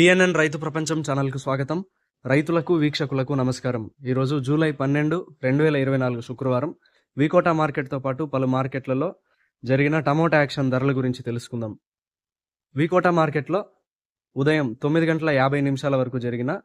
PNN రైతు ప్రపంచం ఛానల్కు స్వాగతం. రైతులకు వీక్షకులకు నమస్కారం. ఈరోజు జూలై పన్నెండు రెండు వేల ఇరవై నాలుగు శుక్రవారం. వికోటా మార్కెట్తో పాటు పలు మార్కెట్లలో జరిగిన టమోటా యాక్షన్ ధరల గురించి తెలుసుకుందాం. వికోటా మార్కెట్లో ఉదయం తొమ్మిది గంటల యాభై నిమిషాల వరకు జరిగిన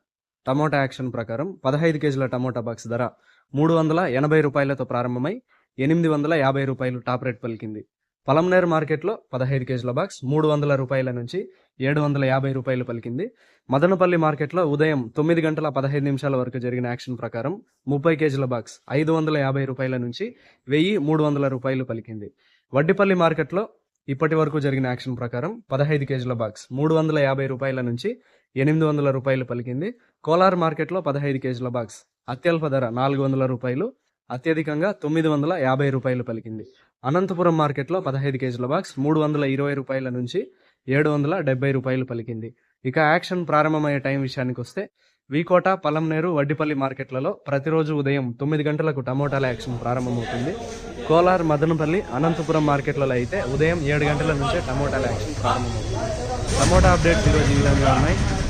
టమోటా యాక్షన్ ప్రకారం పదహైదు కేజీల టమోటా బాక్స్ ధర మూడు వందల ఎనభై రూపాయలతో ప్రారంభమై ఎనిమిది వందల యాభై రూపాయలు టాప్ రేట్ పలికింది. పలంనేర్ మార్కెట్లో పదహైదు కేజీల బాక్స్ మూడు వందల రూపాయల నుంచి ఏడు వందల యాభై రూపాయలు పలికింది. మదనపల్లి మార్కెట్లో ఉదయం తొమ్మిది గంటల పదహైదు నిమిషాల వరకు జరిగిన యాక్షన్ ప్రకారం ముప్పై కేజీల బాక్స్ ఐదు వందల యాభై రూపాయల నుంచి వెయ్యి మూడు వందల రూపాయలు పలికింది. వడ్డిపల్లి మార్కెట్లో ఇప్పటి వరకు జరిగిన యాక్షన్ ప్రకారం పదహైదు కేజీల బాక్స్ మూడు వందల యాభై రూపాయల నుంచి ఎనిమిది వందల రూపాయలు పలికింది. కోలార్ మార్కెట్లో పదహైదు కేజీల బాక్స్ అత్యల్ప ధర నాలుగు వందల రూపాయలు అత్యధికంగా తొమ్మిది వందల యాభై రూపాయలు పలికింది. అనంతపురం మార్కెట్లో పదహైదు కేజీల బాక్స్ మూడు వందల ఇరవై రూపాయల నుంచి ఏడు వందల డెబ్బై రూపాయలు పలికింది. ఇక యాక్షన్ ప్రారంభమయ్యే టైం విషయానికి వస్తే వీకోట పలంనేరు వడ్డిపల్లి మార్కెట్లలో ప్రతిరోజు ఉదయం తొమ్మిది గంటలకు టమోటాల యాక్షన్ ప్రారంభమవుతుంది. కోలార్ మదనపల్లి అనంతపురం మార్కెట్లలో అయితే ఉదయం ఏడు గంటల నుంచే టమోటాల యాక్షన్ ప్రారంభమవుతుంది. టమోటా అప్డేట్స్ ఈరోజు ఈ విధంగా ఉన్నాయి.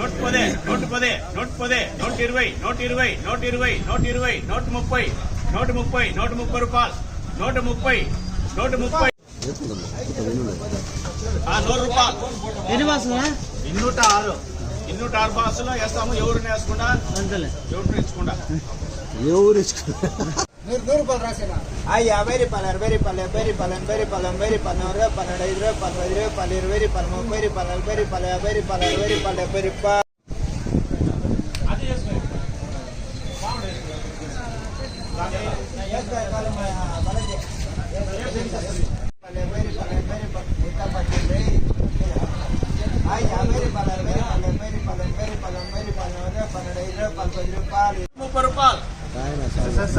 నూట పదే నూట పదే నూట పదే నూట ఇరవై నూట ఇరవై నూట ఇరవై నూట ఇరవై నూట ముప్పై నూట ముప్పై నూట ముప్పై రూపాయలు నూట ముప్పై నూట ముప్పై నూరు రూపాయలు. ఇన్నూట ఆరు ఇన్నూట ఆరు బాసులో వేస్తాము ఎవరిని వేసుకుండా అంతలే. ఎవరిని ఇచ్చకుండా ఎవరు ఇచ్చుకో అయ్యా వెరి పలర్ వెరి పల్లె వెరి పలన్ వెరి పలం వెరి పన్నం ఇరవై పన్నెండు ఇరవై పదహైదు ఇరవై పది ఇరవై పది ముప్పై పల్లెలు వెరి పల్లె వెరి పల్లె వెరి పల్లె వెరి ప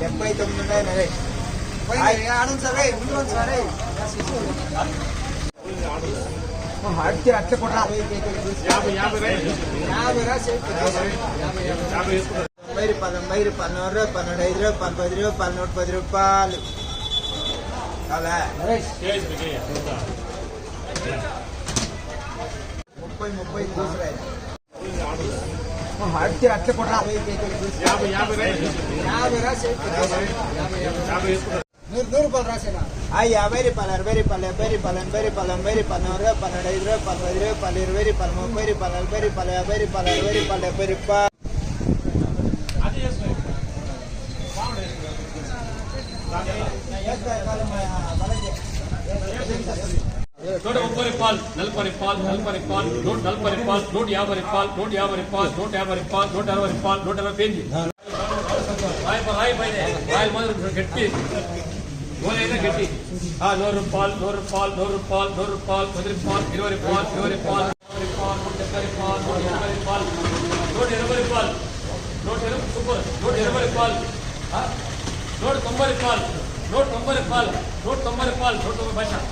డెబ్బై తొమ్మిది ఉన్నాయి అడితే అట్లా కూడా తొంభై తొంభై పన్నూరు రూపాయలు పన్నెండు ఐదు రూపాయలు పది రూపాయలు ముప్పై ముప్పై దూసరాయి అట్లా అట్లా కొట్రా యాభై యాభై రైట్ యాభై రా సేపు యాభై వేసుకుంటారు నూరు నూరు రూపాయలు రాసేనా ఆ యాభై రూపాయలు అరవై రూపాయలు డెబ్బై రూపాయలు ఎనభై రూపాయలు ఎనభై రూపాయలు నూరు రూపాయలు పన్నెండు ఐదు రూపాయలు పది రూపాయలు ఇరవై రూపాయలు ముప్పై రూపాయలు నలభై రూపాయలు యాభై రూపాయలు అరవై రూపాయలు డెబ్బై రూపాయలు నూట ముప్పై రూపాయలు నలభై రూపాయలు నలభై రూపాయలు నూట నలభై రూపాయలు నూట యాభై రూపాయలు నూట యాభై రూపాయలు నూట యాభై రూపాయలు నూట అరవై రూపాయలు నూట అరవై పేజీ రాయి పై- రాయి పైన రాయల మాదిరి గట్టి గోలైనా గట్టి ఆ నూరు రూపాయలు నూరు రూపాయలు నూరు రూపాయలు నూరు రూపాయలు పది రూపాయలు ఇరవై రూపాయలు ఇరవై రూపాయలు ఇరవై రూపాయలు నూట ఎనభై రూపాయలు నూట ఎనభై రూపాయలు నూట ఎనభై రూపాయలు నూట ఎనభై సూపర్ నూట ఎనభై రూపాయలు ఆ? నూట తొంభై రూపాయలు నూట తొంభై రూపాయలు నూట తొంభై రూపాయలు నూట తొంభై భాష నూట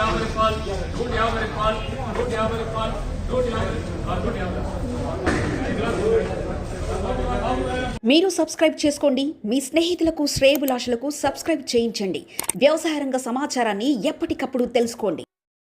యాభై రూపాయలు నూట యాభై రూపాయలు నూట యాభై రూపాయలు నూట యాభై నూట యాభై మీరు సబ్స్క్రైబ్ చేసుకోండి. మీ స్నేహితులకు శ్రేయబులాషులకు సబ్స్క్రైబ్ చేయించండి. వ్యవసాయ రంగ సమాచారాన్ని ఎప్పటికప్పుడు తెలుసుకోండి.